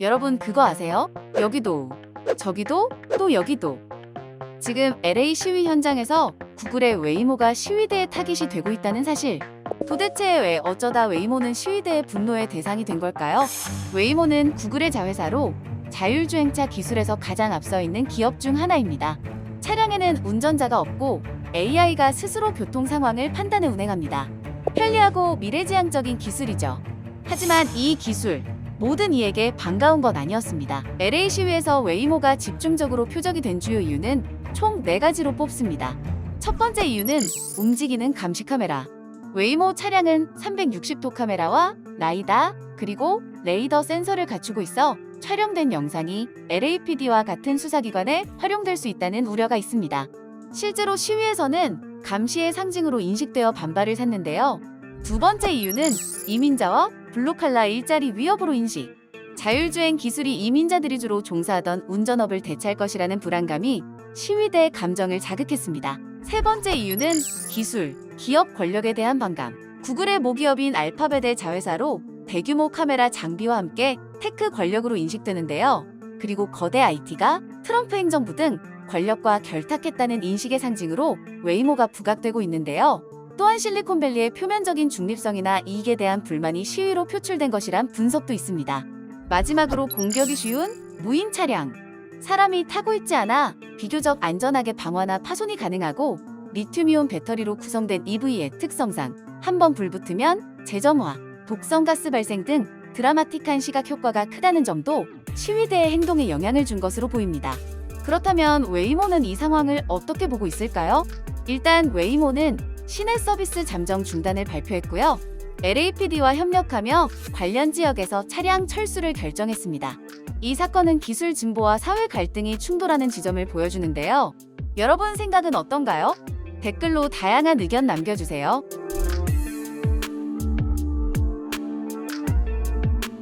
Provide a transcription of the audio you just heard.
여러분 그거 아세요? 여기도, 저기도, 또 여기도. 지금 LA 시위 현장에서 구글의 웨이모가 시위대의 타깃이 되고 있다는 사실. 도대체 왜 어쩌다 웨이모는 시위대의 분노의 대상이 된 걸까요? 웨이모는 구글의 자회사로 자율주행차 기술에서 가장 앞서 있는 기업 중 하나입니다. 차량에는 운전자가 없고 AI가 스스로 교통 상황을 판단해 운행합니다. 편리하고 미래지향적인 기술이죠. 하지만 이 기술 모든 이에게 반가운 건 아니었습니다. LA 시위에서 웨이모가 집중적으로 표적이 된 주요 이유는 총 4가지로 뽑습니다. 첫 번째 이유는 움직이는 감시 카메라. 웨이모 차량은 360도 카메라와 라이다 그리고 레이더 센서를 갖추고 있어 촬영된 영상이 LAPD와 같은 수사기관에 활용될 수 있다는 우려가 있습니다. 실제로 시위에서는 감시의 상징으로 인식되어 반발을 샀는데요. 두 번째 이유는 이민자와 블루칼라 일자리 위협으로 인식. 자율주행 기술이 이민자들이 주로 종사하던 운전업을 대체할 것이라는 불안감이 시위대의 감정을 자극했습니다. 세 번째 이유는 기술, 기업 권력에 대한 반감. 구글의 모기업인 알파벳의 자회사로 대규모 카메라 장비와 함께 테크 권력으로 인식되는데요. 그리고 거대 IT가 트럼프 행정부 등 권력과 결탁했다는 인식의 상징으로 웨이모가 부각되고 있는데요. 또한 실리콘밸리의 표면적인 중립성이나 이익에 대한 불만이 시위로 표출된 것이란 분석도 있습니다. 마지막으로 공격이 쉬운 무인 차량. 사람이 타고 있지 않아 비교적 안전하게 방화나 파손이 가능하고 리튬이온 배터리로 구성된 EV의 특성상 한 번 불붙으면 재점화, 독성 가스 발생 등 드라마틱한 시각 효과가 크다는 점도 시위대의 행동에 영향을 준 것으로 보입니다. 그렇다면 웨이모는 이 상황을 어떻게 보고 있을까요? 일단 웨이모는 시내 서비스 잠정 중단을 발표했고요. LAPD와 협력하며 관련 지역에서 차량 철수를 결정했습니다. 이 사건은 기술 진보와 사회 갈등이 충돌하는 지점을 보여주는데요. 여러분 생각은 어떤가요? 댓글로 다양한 의견 남겨주세요.